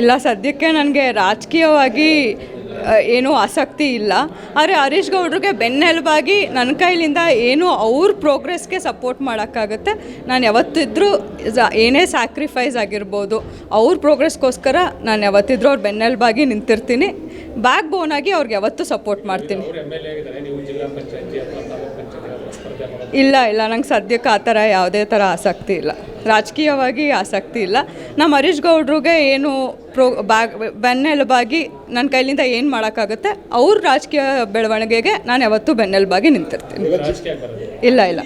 ಇಲ್ಲ, ಸದ್ಯಕ್ಕೆ ನನಗೆ ರಾಜಕೀಯವಾಗಿ ಏನೂ ಆಸಕ್ತಿ ಇಲ್ಲ. ಆದರೆ ಹರೀಶ್ ಗೌಡ್ರಿಗೆ ಬೆನ್ನೆಲುಬಾಗಿ ನನ್ನ ಕೈಲಿಂದ ಏನು ಅವ್ರ ಪ್ರೋಗ್ರೆಸ್ಗೆ ಸಪೋರ್ಟ್ ಮಾಡೋಕ್ಕಾಗುತ್ತೆ. ನಾನು ಯಾವತ್ತಿದ್ರೂ ಏನೇ ಸ್ಯಾಕ್ರಿಫೈಸ್ ಆಗಿರ್ಬೋದು, ಅವ್ರ ಪ್ರೋಗ್ರೆಸ್ಗೋಸ್ಕರ ನಾನು ಯಾವತ್ತಿದ್ರೂ ಅವ್ರ ಬೆನ್ನೆಲುಬಾಗಿ ನಿಂತಿರ್ತೀನಿ. ಬ್ಯಾಕ್ ಆಗಿ ಅವ್ರಿಗೆ ಯಾವತ್ತೂ ಸಪೋರ್ಟ್ ಮಾಡ್ತೀನಿ. ಇಲ್ಲ ಇಲ್ಲ ನಂಗೆ ಸದ್ಯಕ್ಕೆ ಆ ಥರ ಯಾವುದೇ ಥರ ಆಸಕ್ತಿ ಇಲ್ಲ. ರಾಜಕೀಯವಾಗಿ ಆಸಕ್ತಿ ಇಲ್ಲ. ನಮ್ಮ ಹರೀಶ್ ಗೌಡ್ರಿಗೆ ಏನು ಪ್ರೋ ಬ್ಯಾಗ್ ಬೆನ್ನೆಲುಬಾಗಿ ನನ್ನ ಕೈಲಿಂದ ಏನು ಮಾಡೋಕ್ಕಾಗುತ್ತೆ ಅವ್ರ ರಾಜಕೀಯ ಬೆಳವಣಿಗೆಗೆ ನಾನು ಯಾವತ್ತೂ ಬೆನ್ನೆಲುಬಾಗಿ ನಿಂತಿರ್ತೀನಿ. ಇಲ್ಲ ಇಲ್ಲ.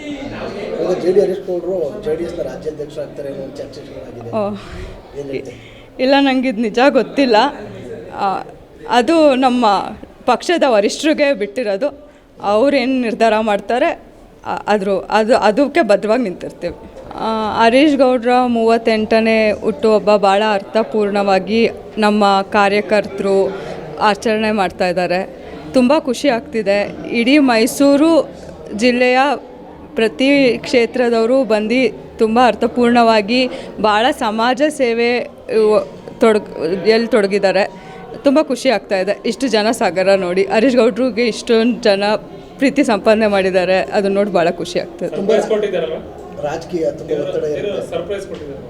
ಇಲ್ಲ ನಂಗೆ ಇದು ನಿಜ ಗೊತ್ತಿಲ್ಲ. ಅದು ನಮ್ಮ ಪಕ್ಷದ ವರಿಷ್ಠರಿಗೆ ಬಿಟ್ಟಿರೋದು. ಅವ್ರೇನು ನಿರ್ಧಾರ ಮಾಡ್ತಾರೆ ಅದ್ರ, ಅದು, ಅದಕ್ಕೆ ಭದ್ರವಾಗಿ ನಿಂತಿರ್ತೀವಿ. ಹರೀಶ್ ಗೌಡ್ರ ಮೂವತ್ತೆಂಟನೇ ಹುಟ್ಟುಹಬ್ಬ ಭಾಳ ಅರ್ಥಪೂರ್ಣವಾಗಿ ನಮ್ಮ ಕಾರ್ಯಕರ್ತರು ಆಚರಣೆ ಮಾಡ್ತಾ ಇದ್ದಾರೆ. ತುಂಬ ಖುಷಿ ಆಗ್ತಿದೆ. ಇಡೀ ಮೈಸೂರು ಜಿಲ್ಲೆಯ ಪ್ರತಿ ಕ್ಷೇತ್ರದವರು ಬಂದು ತುಂಬ ಅರ್ಥಪೂರ್ಣವಾಗಿ ಭಾಳ ಸಮಾಜ ಸೇವೆ ತೊಡಗ, ಎಲ್ಲಿ ತೊಡಗಿದ್ದಾರೆ. ತುಂಬ ಖುಷಿ ಆಗ್ತಾ ಇದೆ. ಇಷ್ಟು ಜನ ಸಾಗರ ನೋಡಿ ಹರೀಶ್ ಗೌಡ್ರಿಗೆ ಇಷ್ಟೊಂದು ಜನ ಪ್ರೀತಿ ಸಂಪಾದನೆ ಮಾಡಿದ್ದಾರೆ. ಅದನ್ನ ನೋಡಿ ಭಾಳ ಖುಷಿ ಆಗ್ತದೆ. ರಾಜಕೀಯ ತುಂಬ ಒತ್ತಡ ಇರುತ್ತೆ. ಸರ್ಪ್ರೈಸ್ ಕೊಟ್ಟಿದ್ದಾರೆ?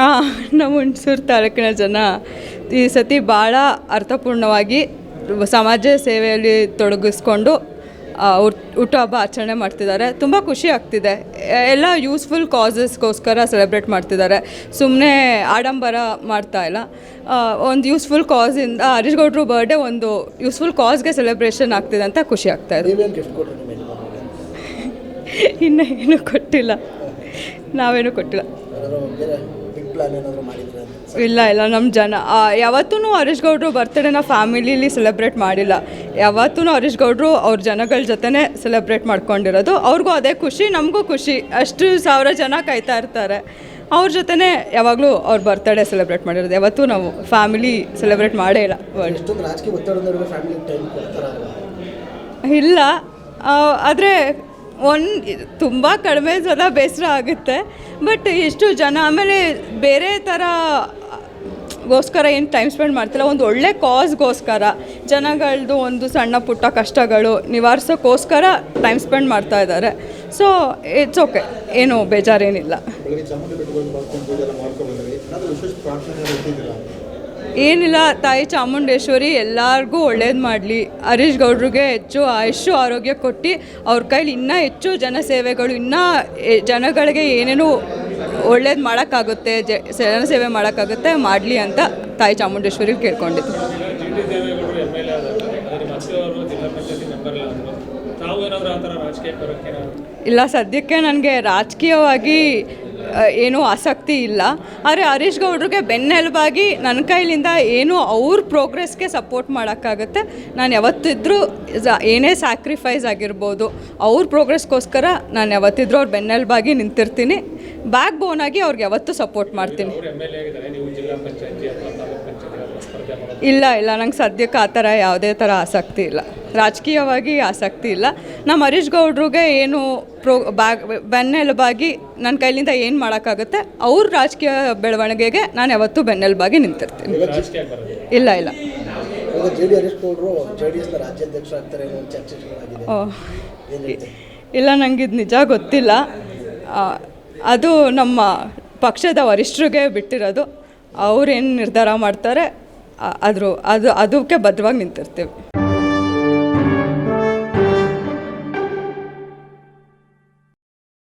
ಹಾಂ ನಮ್ಮ ಹುಣಸೂರು ತಾಲೂಕಿನ ಜನ ಈ ಸತಿ ಭಾಳ ಅರ್ಥಪೂರ್ಣವಾಗಿ ಸಮಾಜ ಸೇವೆಯಲ್ಲಿ ತೊಡಗಿಸ್ಕೊಂಡು ಆ, ಹಬ್ಬ ಆಚರಣೆ ಮಾಡ್ತಿದ್ದಾರೆ. ತುಂಬ ಖುಷಿ ಆಗ್ತಿದೆ. ಎಲ್ಲ ಯೂಸ್ಫುಲ್ ಕಾಸಸ್ಗೋಸ್ಕರ ಸೆಲೆಬ್ರೇಟ್ ಮಾಡ್ತಿದ್ದಾರೆ. ಸುಮ್ಮನೆ ಆಡಂಬರ ಮಾಡ್ತಾ ಇಲ್ಲ. ಒಂದು ಯೂಸ್ಫುಲ್ ಕಾಸಿಂದ ಹರೀಶ್ ಗೌಡ್ರು ಬರ್ಡೇ ಒಂದು ಯೂಸ್ಫುಲ್ ಕಾಸ್ಗೆ ಸೆಲೆಬ್ರೇಷನ್ ಆಗ್ತಿದೆ ಅಂತ ಖುಷಿ ಆಗ್ತಾ ಇದೆ. ಇನ್ನೂ ಏನೂ ಕೊಟ್ಟಿಲ್ಲ. ನಾವೇನು ಕೊಟ್ಟಿಲ್ಲ. ಬಿಗ್ ಪ್ಲಾನ್ ಏನಾದರೂ ಮಾಡಿದ್ರೆ ಅಂತ ಇಲ್ಲ ಇಲ್ಲ ನಮ್ಮ ಜನ ಯಾವತ್ತೂ ಹರೀಶ್ ಗೌಡ್ರು ಬರ್ತ್ಡೇನ ಫ್ಯಾಮಿಲಿಲಿ ಸೆಲೆಬ್ರೇಟ್ ಮಾಡಿಲ್ಲ. ಯಾವತ್ತೂ ಹರೀಶ್ ಗೌಡ್ರು ಅವ್ರ ಜನಗಳ ಜೊತೆನೇ ಸೆಲೆಬ್ರೇಟ್ ಮಾಡ್ಕೊಂಡಿರೋದು. ಅವ್ರಿಗೂ ಅದೇ ಖುಷಿ ನಮಗೂ ಖುಷಿ. ಅಷ್ಟು ಸಾವಿರ ಜನ ಕಾಯ್ತಾ ಇರ್ತಾರೆ. ಅವ್ರ ಜೊತೆನೇ ಯಾವಾಗಲೂ ಅವ್ರ ಬರ್ತ್ಡೇ ಸೆಲೆಬ್ರೇಟ್ ಮಾಡಿರೋದು. ಯಾವತ್ತೂ ನಾವು ಫ್ಯಾಮಿಲಿ ಸೆಲೆಬ್ರೇಟ್ ಮಾಡೇ ಇಲ್ಲ. ವರ್ಲ್ಡ್ ಎಷ್ಟೊಂದು ರಾಜಕೀಯ ಒತ್ತಡದ ಫ್ಯಾಮಿಲಿ ಟೈಮ್ ಕೊಡ್ತಾರಲ್ವ ಇಲ್ಲ ಆದರೆ ಒಂದು ತುಂಬ ಕಡಿಮೆ ಸಲ ಬೇಸರ ಆಗುತ್ತೆ, ಬಟ್ ಎಷ್ಟು ಜನ ಆಮೇಲೆ ಬೇರೆ ಥರ ಗೋಸ್ಕರ ಏನು ಟೈಮ್ ಸ್ಪೆಂಡ್ ಮಾಡ್ತಿಲ್ಲ, ಒಂದು ಒಳ್ಳೆ ಕಾಸ್ಗೋಸ್ಕರ ಜನಗಳದ್ದು ಒಂದು ಸಣ್ಣ ಪುಟ್ಟ ಕಷ್ಟಗಳು ನಿವಾರಿಸೋಕ್ಕೋಸ್ಕರ ಟೈಮ್ ಸ್ಪೆಂಡ್ ಮಾಡ್ತಾ ಇದ್ದಾರೆ. ಸೊ ಇಟ್ಸ್ ಓಕೆ ಏನು ಬೇಜಾರೇನಿಲ್ಲ. ಏನಿಲ್ಲ, ತಾಯಿ ಚಾಮುಂಡೇಶ್ವರಿ ಎಲ್ಲರಿಗೂ ಒಳ್ಳೇದು ಮಾಡಲಿ. ಹರೀಶ್ ಗೌಡ್ರಿಗೆ ಹೆಚ್ಚು ಆಯುಷು ಆರೋಗ್ಯ ಕೊಟ್ಟು ಅವ್ರ ಕೈಲಿ ಇನ್ನೂ ಹೆಚ್ಚು ಜನಸೇವೆಗಳು, ಇನ್ನೂ ಎ- ಜನಗಳಿಗೆ ಏನೇನು ಒಳ್ಳೇದು ಮಾಡೋಕ್ಕಾಗುತ್ತೆ, ಜ, ಜನಸೇವೆ ಮಾಡೋಕ್ಕಾಗುತ್ತೆ ಮಾಡಲಿ ಅಂತ ತಾಯಿ ಚಾಮುಂಡೇಶ್ವರಿ ಕೇಳ್ಕೊಂಡಿದ್ದೆ ಇಲ್ಲ, ಸದ್ಯಕ್ಕೆ ನನಗೆ ರಾಜಕೀಯವಾಗಿ ಏನೂ ಆಸಕ್ತಿ ಇಲ್ಲ. ಆದರೆ ಹರೀಶ್ ಗೌಡ್ರಿಗೆ ಬೆನ್ನೆಲುಬಾಗಿ ನನ್ನ ಕೈಲಿಂದ ಏನು ಅವ್ರ ಪ್ರೋಗ್ರೆಸ್ಗೆ ಸಪೋರ್ಟ್ ಮಾಡೋಕ್ಕಾಗುತ್ತೆ. ನಾನು ಯಾವತ್ತಿದ್ರೂ ಏನೇ ಸ್ಯಾಕ್ರಿಫೈಸ್ ಆಗಿರ್ಬೋದು, ಅವ್ರ ಪ್ರೋಗ್ರೆಸ್ಗೋಸ್ಕರ ನಾನು ಯಾವತ್ತಿದ್ರೂ ಅವ್ರ ಬೆನ್ನೆಲುಬಾಗಿ ನಿಂತಿರ್ತೀನಿ. ಬ್ಯಾಕ್ ಬೋನ್ ಆಗಿ ಅವ್ರಿಗೆ ಯಾವತ್ತೂ ಸಪೋರ್ಟ್ ಮಾಡ್ತೀನಿ. ಇಲ್ಲ ಇಲ್ಲ, ನಂಗೆ ಸದ್ಯಕ್ಕೆ ಆ ಥರ ಯಾವುದೇ ಥರ ಆಸಕ್ತಿ ಇಲ್ಲ. ರಾಜಕೀಯವಾಗಿ ಆಸಕ್ತಿ ಇಲ್ಲ. ನಮ್ಮ ಹರೀಶ್ ಗೌಡ್ರಿಗೆ ಏನು ಪ್ರೋ ಬ್ಯಾಗ್ ಬೆನ್ನೆಲುಬಾಗಿ ನನ್ನ ಕೈಲಿಂದ ಏನು ಮಾಡೋಕ್ಕಾಗುತ್ತೆ ಅವ್ರ ರಾಜಕೀಯ ಬೆಳವಣಿಗೆಗೆ ನಾನು ಯಾವತ್ತೂ ಬೆನ್ನೆಲುಬಾಗಿ ನಿಂತಿರ್ತೀನಿ. ಇಲ್ಲ ಇಲ್ಲ. ಇಲ್ಲ ನನಗೆ ಇದು ನಿಜ ಗೊತ್ತಿಲ್ಲ. ಅದು ನಮ್ಮ ಪಕ್ಷದ ವರಿಷ್ಠರಿಗೆ ಬಿಟ್ಟಿರೋದು. ಅವ್ರೇನು ನಿರ್ಧಾರ ಮಾಡ್ತಾರೆ ಅದ್ರ ಅದು ಅದಕ್ಕೆ ಬದ್ಧವಾಗಿ ನಿಂತಿರ್ತೀವಿ.